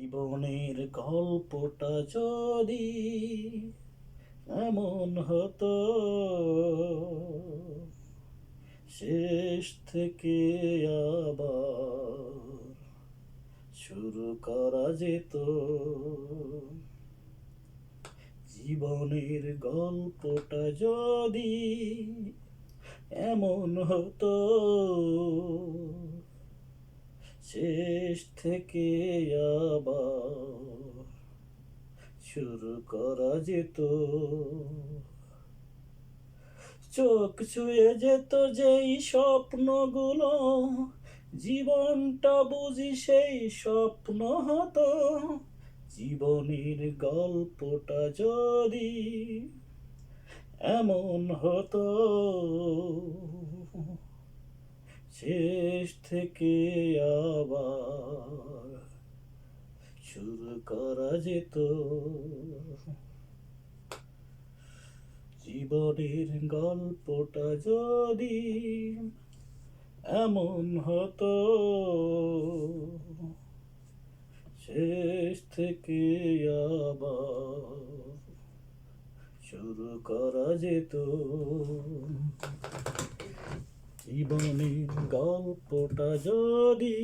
জীবনের গল্পটা যদি এমন হতো, শেষ থেকে আবার শুরু করা যেত। জীবনের গল্পটা যদি এমন হতো শেষ থেকে আবার শুরু করা যেত। চোখ ছুঁয়ে যেত যেই স্বপ্নগুলো, জীবনটা বুঝি সেই স্বপ্ন হতো। জীবনের গল্পটা যদি এমন হতো শেষ থেকে আবার শুরু করা যেত। জীবনের গল্পটা যদি এমন হতো, শেষ থেকে আবার শুরু করা যেত। জীবনের গল্পটা যদি